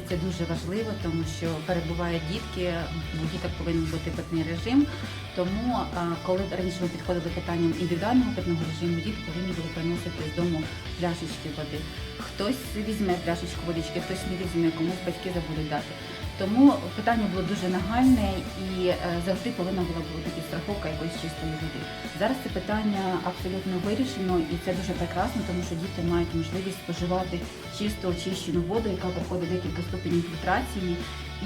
вода це дуже важливо, тому що перебувають дітки, у діток повинен бути питний режим. Тому коли раніше ми підходили питанням індивідуального питного режиму, діти повинні були приносити з дому пляшечки води. Хтось візьме пляшечку водички, хтось не візьме, комусь батьки забудуть дати. Тому питання було дуже нагальне і е, завжди повинна була бути підстраховка якоїсь чистої води. Зараз це питання абсолютно вирішено, і це дуже прекрасно, тому що діти мають можливість споживати чисто очищену воду, яка проходить декілька ступенів фільтрації,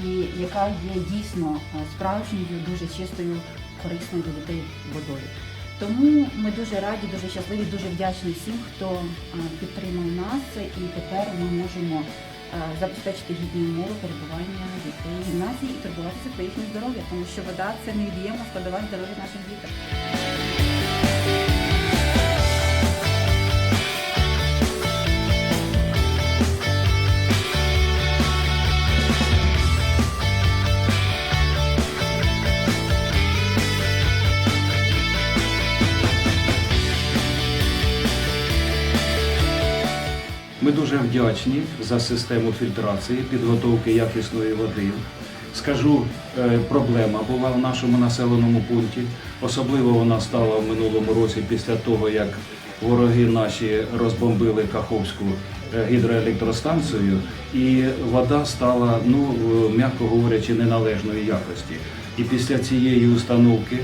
і яка є дійсно е, справжньою, дуже чистою, корисною для дітей водою. Тому ми дуже раді, дуже щасливі, дуже вдячні всім, хто е, підтримав нас, і тепер ми можемо забезпечити гідні умови перебування дітей в гімназії і турбуватися про їхнє здоров'я, тому що вода це невід'ємна складова здоров'я наших дітей. Дуже вдячні за систему фільтрації, підготовки якісної води. Скажу, е, проблема була в нашому населеному пункті. Особливо вона стала в минулому році після того, як вороги наші розбомбили Каховську е, гідроелектростанцію, і вода стала, ну м'яко говорячи, неналежної якості. І після цієї установки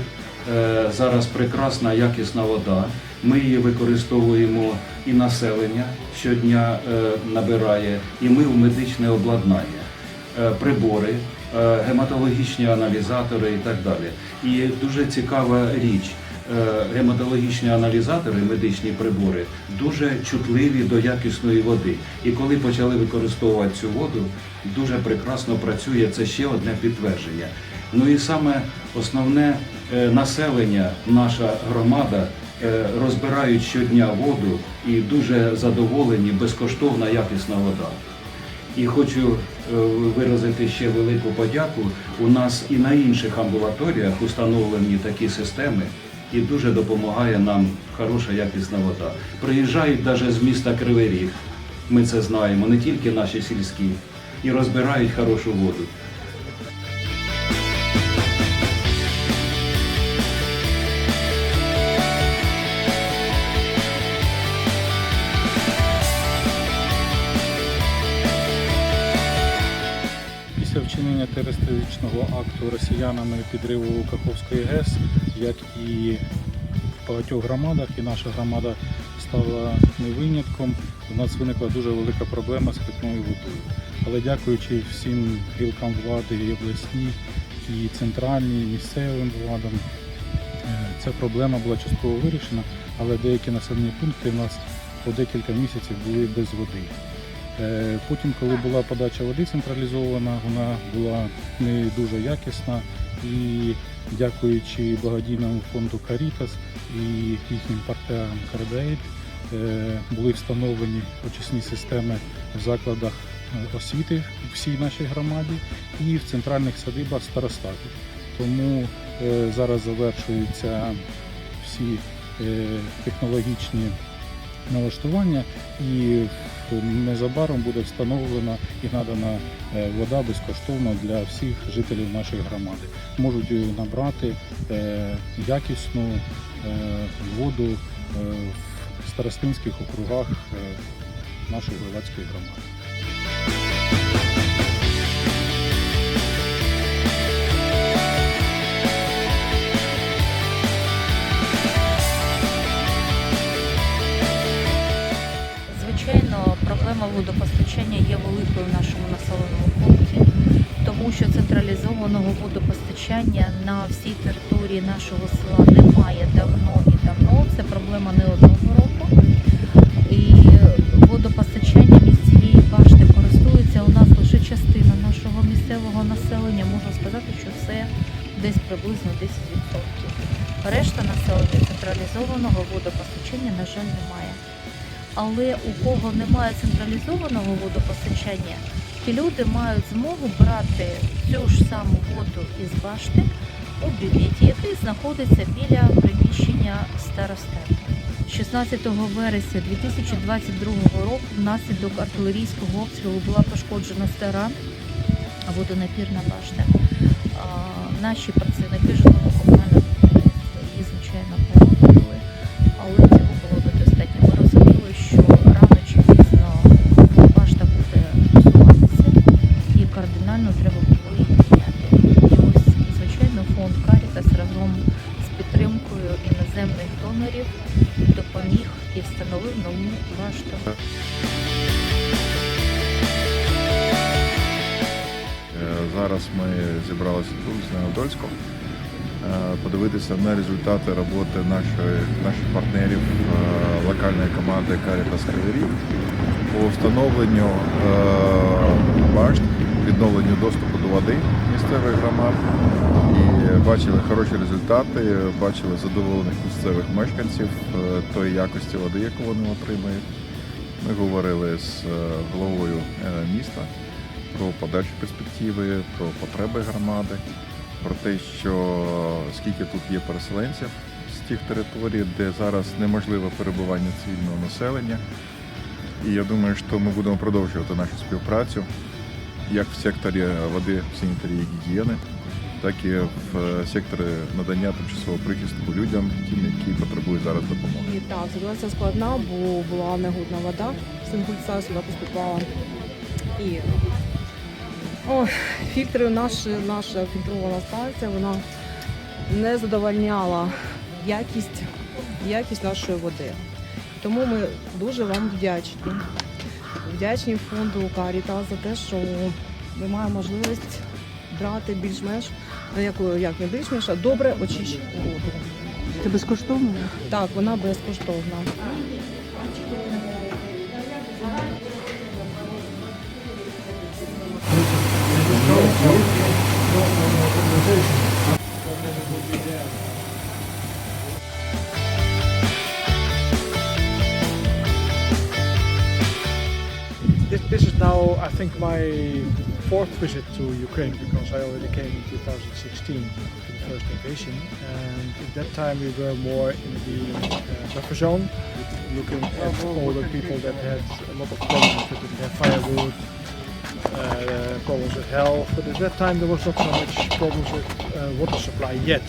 е, зараз прекрасна якісна вода. Ми її використовуємо і населення щодня е, набирає, і ми в медичне обладнання, е, прибори, е, гематологічні аналізатори і так далі. І дуже цікава річ. Гематологічні аналізатори, медичні прибори дуже чутливі до якісної води. І коли почали використовувати цю воду, дуже прекрасно працює. Це ще одне підтвердження. Ну і саме основне населення, наша громада розбирають щодня воду і дуже задоволені, безкоштовна якісна вода. І хочу е, виразити ще велику подяку. У нас і на інших амбулаторіях установлені такі системи, і дуже допомагає нам хороша якісна вода. Приїжджають навіть з міста Кривий Ріг, ми це знаємо, не тільки наші сільські, і розбирають хорошу воду. Терористичного акту росіянами підриву Каховської ГЕС, як і в багатьох громадах, і наша громада стала не винятком. У нас виникла дуже велика проблема з питною водою. Але дякуючи всім гілкам влади, і обласній, і центральній, і місцевим владам, е, ця проблема була частково вирішена, але деякі населені пункти в нас по декілька місяців були без води. Е, Потім, коли була подача води централізована, вона була не дуже якісна і дякуючи благодійному фонду Caritas і їхнім партнерам Cardaid, е, були встановлені очисні системи в закладах е, освіти в всій нашій громаді і в центральних садибах старостатів. Тому зараз завершуються всі технологічні налаштування і незабаром буде встановлена і надана е, вода безкоштовно для всіх жителів нашої громади. Можуть е, набрати е, якісну воду в старостинських округах нашої Гловацької громади. Водопостачання є великою в нашому населеному пункті, тому що централізованого водопостачання на всій території нашого села немає давно і давно. Це проблема не одного Але у кого немає централізованого водопостачання, ті люди мають змогу брати цю ж саму воду із башти у бюветі, який знаходиться біля приміщення старостату. 16 вересня 2022 року внаслідок артилерійського обстрілу була пошкоджена стара водонапірна башта. Наші працівники підприємства донорів допоміг і встановив нову башту. Е, Зараз ми зібралися тут з Новодольськом е, подивитися на результати роботи нашої, наших партнерів е, локальної команди Caritas Кривий по встановленню башт, відновленню доступу до води місцевих громад. І бачили хороші результати, бачили задоволених місцевих мешканців е, тої якості води, яку вони отримують. Ми говорили з е, головою е, міста про подальші перспективи, про потреби громади, про те, що скільки тут є переселенців з тих територій, де зараз неможливе перебування цивільного населення. І я думаю, що ми будемо продовжувати нашу співпрацю як в секторі води, в санітарії гігієни, так і в е, секторі надання тимчасового прихистку людям, тим, які потребують зараз допомоги. І так, ситуація складна, бо була негодна вода. Сингульця сюди поступала. І о, фільтри, наші, наша фільтрована станція, вона не задовольняла якість, якість нашої води. Тому ми дуже вам вдячні. Вдячні фонду Каріта за те, що ми маємо можливість брати більш-менш, ну, як, як не більш-менш, а добре очищену воду. Це безкоштовно? Так, вона безкоштовна. This now, I think, my fourth visit to Ukraine because I already came in 2016 to the first invasion. And at that time, we were more in the uh, buffer zone, looking at all the people that had a lot of problems with their firewood, uh, problems with health. But at that time, there was not so much problems with uh, water supply yet.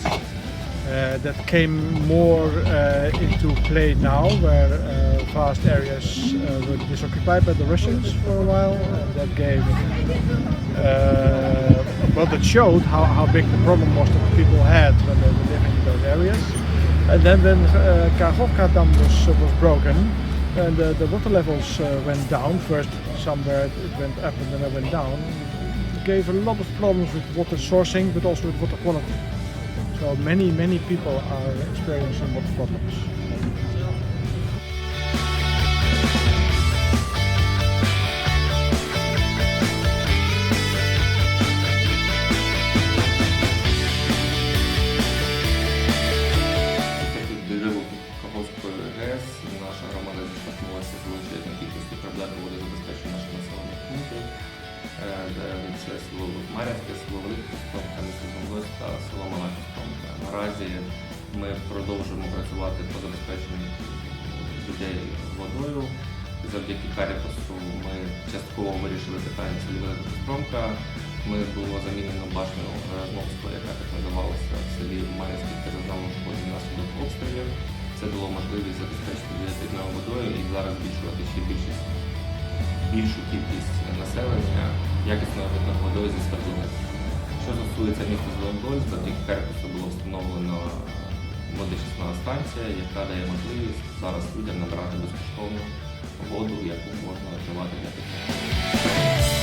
Uh, that came more uh, into play now, where uh, vast areas uh, were disoccupied by the Russians for a while. That gave, uh, well, that showed how, how big the problem was that the people had when they were living in those areas. And then when uh, Kakhovka Dam was, was broken, and the, the water levels uh, went down, first somewhere it went up and then it went down, it gave a lot of problems with water sourcing, but also with water quality. So many, many people are experiencing water problems. Підриву Каховської ГЕС наша громада зіштовхнулася з величезною кількістю проблем водозабезпечення наших населених пунктів. Е, Це село Мар'янське, село місто Зонгос та село Малакостомка. Наразі ми продовжуємо працювати по забезпеченню людей водою. Завдяки Карітасу ми частково вирішили питання селі Великопостромка. Ми було замінено башню Размовського, яка так називалася в селі Мар'їнське, яке зазнало шкоди внаслідок обстрілів. Це дало можливість забезпечити людей питною водою і зараз збільшувати ще більшість більшу кількість населення якісною водою зі свердловин. Що стосується міста Зеленболь, завдяки Карпусу було встановлено водочисна станція, яка дає можливість зараз людям набрати безкоштовну воду, яку можна вживати для питання.